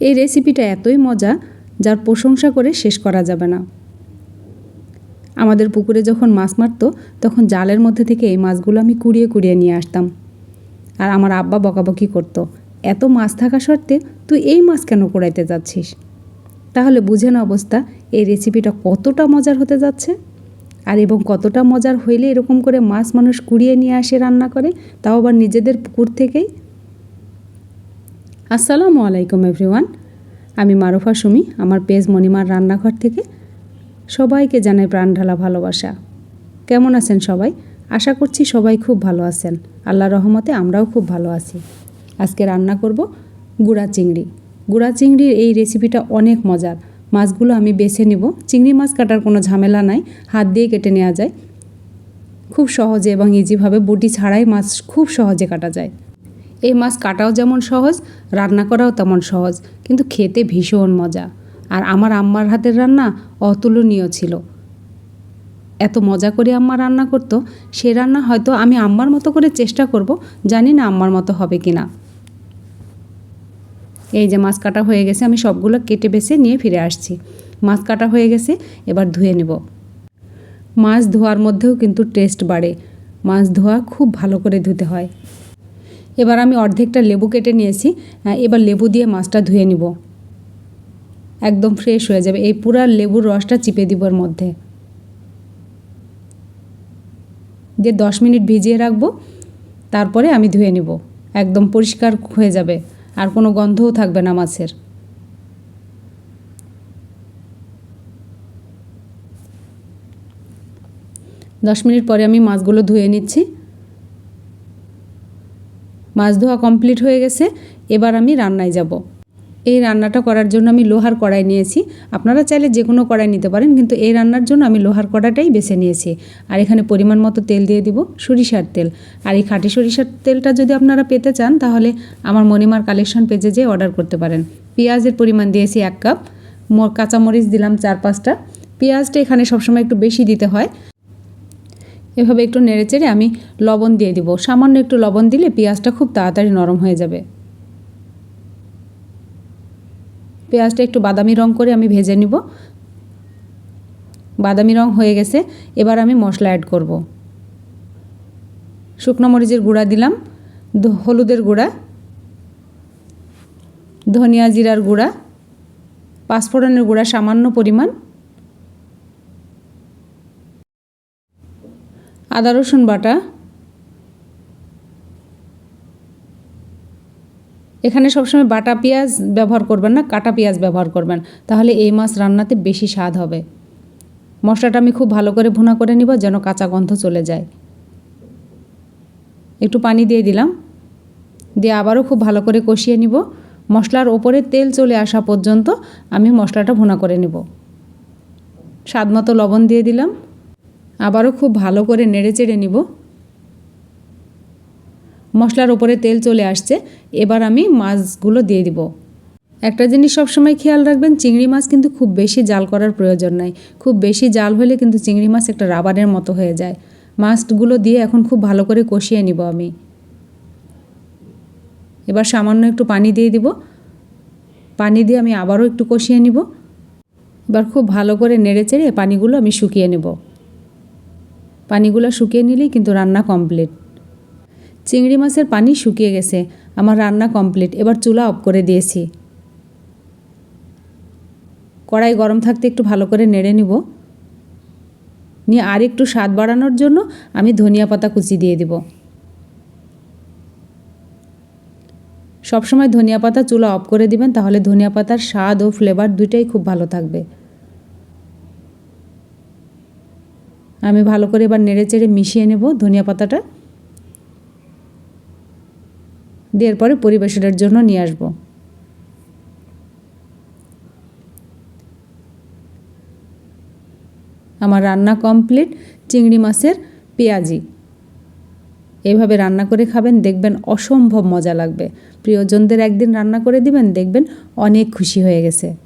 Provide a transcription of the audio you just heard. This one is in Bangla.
এই রেসিপিটা এতই মজা, যার প্রশংসা করে শেষ করা যাবে না। আমাদের পুকুরে যখন মাছ মারতো, তখন জালের মধ্যে থেকে এই মাছগুলো আমি কুড়িয়ে কুড়িয়ে নিয়ে আসতাম। আর আমার আব্বা বকাবকি করতো, এত মাছ থাকা সত্ত্বে তুই এই মাছ কেন কুড়াইতে যাচ্ছিস? তাহলে বুঝেন অবস্থা, এই রেসিপিটা কতটা মজার হতে যাচ্ছে। আর এবং কতটা মজার হইলে এরকম করে মাছ মানুষ কুড়িয়ে নিয়ে আসে রান্না করে, তাও আবার নিজেদের পুকুর থেকেই। আসসালামু আলাইকুম এভরিওয়ান আমি মারুফা সুমি, আমার পেজ মণিমার রান্নাঘর থেকে। সবাইকে জানাই প্রাণ ঢালা ভালোবাসা। কেমন আছেন সবাই? আশা করছি সবাই খুব ভালো আছেন। আল্লাহ রহমতে আমরাও খুব ভালো আছি। আজকে রান্না করব গুড়া চিংড়ি। গুড়া চিংড়ির এই রেসিপিটা অনেক মজার। মাছগুলো আমি বেছে নেব। চিংড়ি মাছ কাটার কোনো ঝামেলা নাই। হাত দিয়ে কেটে নেওয়া যায়। খুব সহজে এবং ইজিভাবে বটি ছাড়াই মাছ খুব সহজে কাটা যায়। এই মাছ কাটাও যেমন সহজ, রান্না করাও তেমন সহজ, কিন্তু খেতে ভীষণ মজা। আর আমার আম্মার হাতের রান্না অতুলনীয় ছিল। এত মজা করে আম্মা রান্না করতো, সে রান্না হয়তো আমি আম্মার মতো করে চেষ্টা করব, জানি না আম্মার মতো হবে কি না এই যে মাছ কাটা হয়ে গেছে, আমি সবগুলো কেটে বেছে নিয়ে ফিরে আসছি। মাছ কাটা হয়ে গেছে, এবার ধুয়ে নেব। মাছ ধোয়ার মধ্যেও কিন্তু টেস্ট বাড়ে। মাছ ধোয়া খুব ভালো করে ধুতে হয়। এবার আমি অর্ধেকটা লেবু কেটে নিয়েছি এবার লেবু দিয়ে মাছটা ধুয়ে নিব। একদম ফ্রেশ হয়ে যাবে, এই পুরা লেবুর রসটা চিপে দিব এর মধ্যে। দিয়ে দশ মিনিট ভিজিয়ে রাখব, তারপরে আমি ধুয়ে নিব। একদম পরিষ্কার হয়ে যাবে, আর কোনো গন্ধও থাকবে না মাছের। দশ মিনিট পরে আমি মাছগুলো ধুয়ে নিচ্ছি। মাছ ধোয়া কমপ্লিট হয়ে গেছে, এবার আমি রান্নায় যাব। এই রান্নাটা করার জন্য আমি লোহার কড়াই নিয়েছি। আপনারা চাইলে যে কোনো কড়াই নিতে পারেন, কিন্তু এই রান্নার জন্য আমি লোহার কড়াটাই বেছে নিয়েছি। আর এখানে পরিমাণ মতো তেল দিয়ে দিব, সরিষার তেল। আর এই খাঁটি সরিষার তেলটা যদি আপনারা পেতে চান, তাহলে আমার মণিমার কালেকশন পেজে যেয়ে অর্ডার করতে পারেন। পেঁয়াজের পরিমাণ দিয়েছি এক কাপ কাঁচামরিচ দিলাম চার পাঁচটা। পেঁয়াজটা এখানে সবসময় একটু বেশি দিতে হয়। এভাবে একটু নেড়েচেড়ে আমি লবণ দিয়ে দিব। সামান্য একটু লবণ দিলে পেঁয়াজটা খুব তাড়াতাড়ি নরম হয়ে যাবে। পেঁয়াজটা একটু বাদামি রং করে আমি ভেজে নিব। বাদামি রং হয়ে গেছে, এবার আমি মশলা অ্যাড করব। শুকনো মরিচের গুঁড়া দিলাম হলুদের গুঁড়া, ধনিয়া জিরার গুঁড়া, পাঁচফোড়নের গুঁড়া সামান্য পরিমাণ আদা, রসুন বাটা। এখানে সবসময় বাটা পেঁয়াজ ব্যবহার করবেন না, কাটা পেঁয়াজ ব্যবহার করবেন। তাহলে এই মাছ রান্নাতে বেশি স্বাদ হবে। মশলাটা আমি খুব ভালো করে ভুনা করে নিব যেন কাঁচা গন্ধ চলে যায়। একটু পানি দিয়ে দিলাম। দিয়ে আবারও খুব ভালো করে কষিয়ে নিব। মশলার ওপরে তেল চলে আসা পর্যন্ত আমি মশলাটা ভুনা করে নিব। স্বাদ মতো লবণ দিয়ে দিলাম। আবারও খুব ভালো করে নেড়ে চেড়ে নিব। মশলার ওপরে তেল চলে আসছে, এবার আমি মাছগুলো দিয়ে দিব। একটা জিনিস সবসময় খেয়াল রাখবেন, চিংড়ি মাছ কিন্তু খুব বেশি জাল করার প্রয়োজন নাই। খুব বেশি জাল হলে কিন্তু চিংড়ি মাছ একটা রাবারের মতো হয়ে যায়। মাছগুলো দিয়ে এখন খুব ভালো করে কষিয়ে নিব আমি। এবার সামান্য একটু পানি দিয়ে দিব। পানি দিয়ে আমি আবারও একটু কষিয়ে নিব। এবার খুব ভালো করে নেড়ে চেড়ে পানিগুলো আমি শুকিয়ে নেব। পানিগুলো শুকিয়ে নিলেই কিন্তু রান্না কমপ্লিট। চিংড়ি মাছের পানি শুকিয়ে গেছে, আমার রান্না কমপ্লিট, এবার চুলা অফ করে দিয়েছি। কড়াই গরম থাকতে একটু ভালো করে নেড়ে নিব। নিয়ে আর একটু স্বাদ বাড়ানোর জন্য আমি ধনিয়া পাতা কুচি দিয়ে দিব। সবসময় ধনিয়া পাতা চুলা অফ করে দিবেন, তাহলে ধনিয়া পাতার স্বাদ ও ফ্লেভার দুইটাই খুব ভালো থাকবে। আমি ভালো করে এবার নেড়ে চেড়ে মিশিয়ে নেব ধনিয়া পাতাটা। দেওয়ার পরে পরিবেশনের জন্য নিয়ে আসব। আমার রান্না কমপ্লিট, চিংড়ি মাছের পেঁয়াজি। এইভাবে রান্না করে খাবেন, দেখবেন অসম্ভব মজা লাগবে। প্রিয়জনদের একদিন রান্না করে দিবেন, দেখবেন অনেক খুশি হয়ে গেছে।